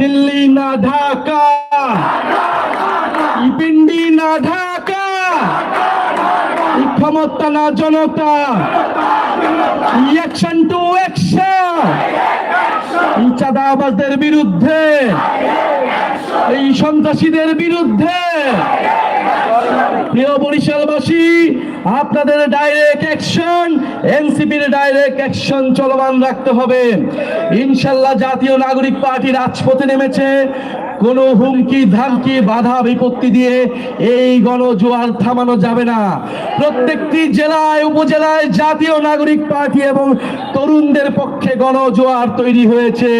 দিল্লি না ঢাকা পিন্ডি না ঢাকা ক্ষমতা না জনতা অ্যাকশন টু অ্যাকশন চাঁদাবাজদের বিরুদ্ধে। এই সন্ত্রাসীদের বিরুদ্ধে। প্রিয় বরিশালবাসী, আপনাদের ডাইরেক্ট অ্যাকশন এনসিপির ডাইরেক্ট অ্যাকশন চলমান রাখতে হবে। ইনশাল্লাহ জাতীয় নাগরিক পার্টি রাজপথে নেমেছে। কোনো হুমকি, ধামকি, বাধা, বিপত্তি দিয়ে এই গণজোয়ার থামানো যাবে না। প্রত্যেকটি জেলায়, উপজেলায় জাতীয় নাগরিক পার্টি এবং তরুণদের পক্ষে গণজোয়ার তৈরি হয়েছে।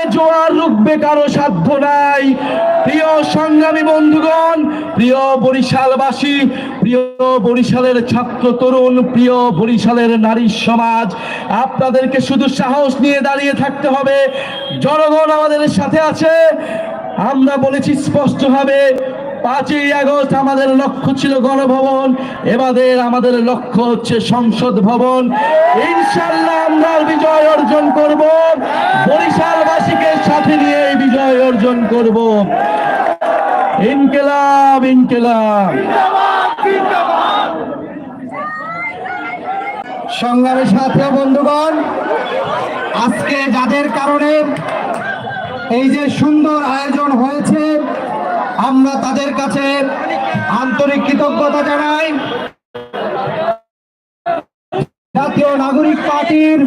এ জোয়ার রুখবে কারও সাধ্য নাই। প্রিয় সংগ্রামী বন্ধুগণ প্রিয় বরিশালবাসী, প্রিয় বরিশালের ছাত্র তরুণ, প্রিয় বরিশালের নারী সমাজ, আপনাদেরকে শুধু সাহস নিয়ে দাঁড়িয়ে থাকতে হবে। জনগণ আমাদের সাথে আছে। আমরা বলেছি স্পষ্টভাবে, পাঁচই আগস্ট আমাদের লক্ষ্য ছিল গণভবন এবারে আমাদের লক্ষ্য হচ্ছে সংসদ ভবন। ইনশাল্লাহ আমরা বিজয় অর্জন করব। বরিশালবাসীকে সাথে নিয়ে বিজয় অর্জন করব। ইনকেলাব ইনকেলাব। সংগ্রামী সাথী বন্ধুগণ, আজকে যাদের কারণে এই যে সুন্দর আয়োজন হয়েছে, আমরা তাদের কাছে আন্তরিক কৃতজ্ঞতা জানাই। জাতীয় নাগরিক পার্টির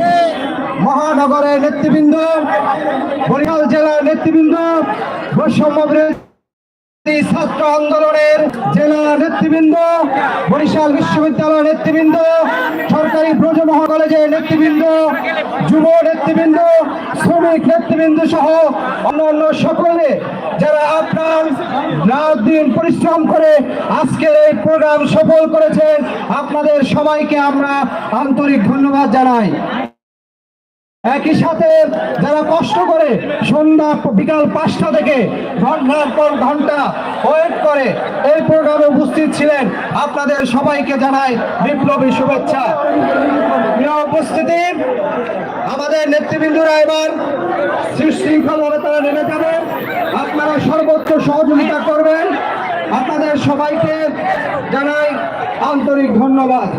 মহানগরের নেতৃবৃন্দ, বরিশাল জেলার নেতৃবৃন্দ, বৈষম্য ছাত্র আন্দোলনের জেলা নেতৃবৃন্দ, বরিশাল বিশ্ববিদ্যালয়ের নেতৃবৃন্দ, সরকারি ব্রজ মহা কলেজের নেতৃবৃন্দ, যুব নেতৃবৃন্দ, শ্রমিক নেতৃবৃন্দ সহ অন্যান্য সকলে যারা আপনার রাত দিন পরিশ্রম করে আজকের এই প্রোগ্রাম সফল করেছেন, আপনাদের সবাইকে আমরা আন্তরিক ধন্যবাদ জানাই। একই সাথে যারা কষ্ট করে সন্ধ্যা বিকাল পাঁচটা থেকে ঘণ্টার পর ঘণ্টা ওয়েট করে, এই প্রোগ্রামে উপস্থিত ছিলেন আপনাদের সবাইকে জানাই বিপ্লবী শুভেচ্ছা। উপস্থিতি, আমাদের নেতৃবৃন্দরা এবার সুশৃঙ্খলভাবে তারা নেমে যাবেন আপনারা সর্বোচ্চ সহযোগিতা করবেন। আপনাদের সবাইকে জানাই আন্তরিক ধন্যবাদ।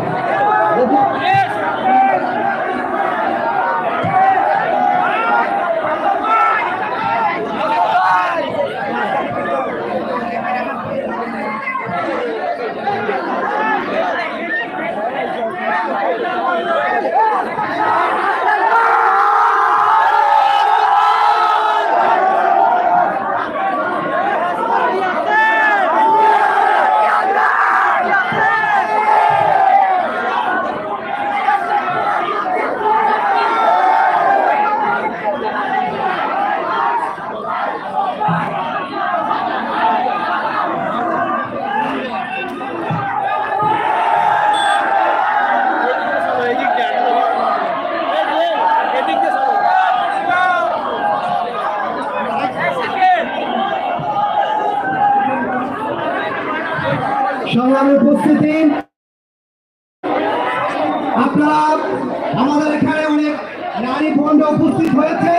সংগ্রামী উপস্থিতি। আপনারা আমাদের এখানে অনেক নারী বন্ধু উপস্থিত হয়েছে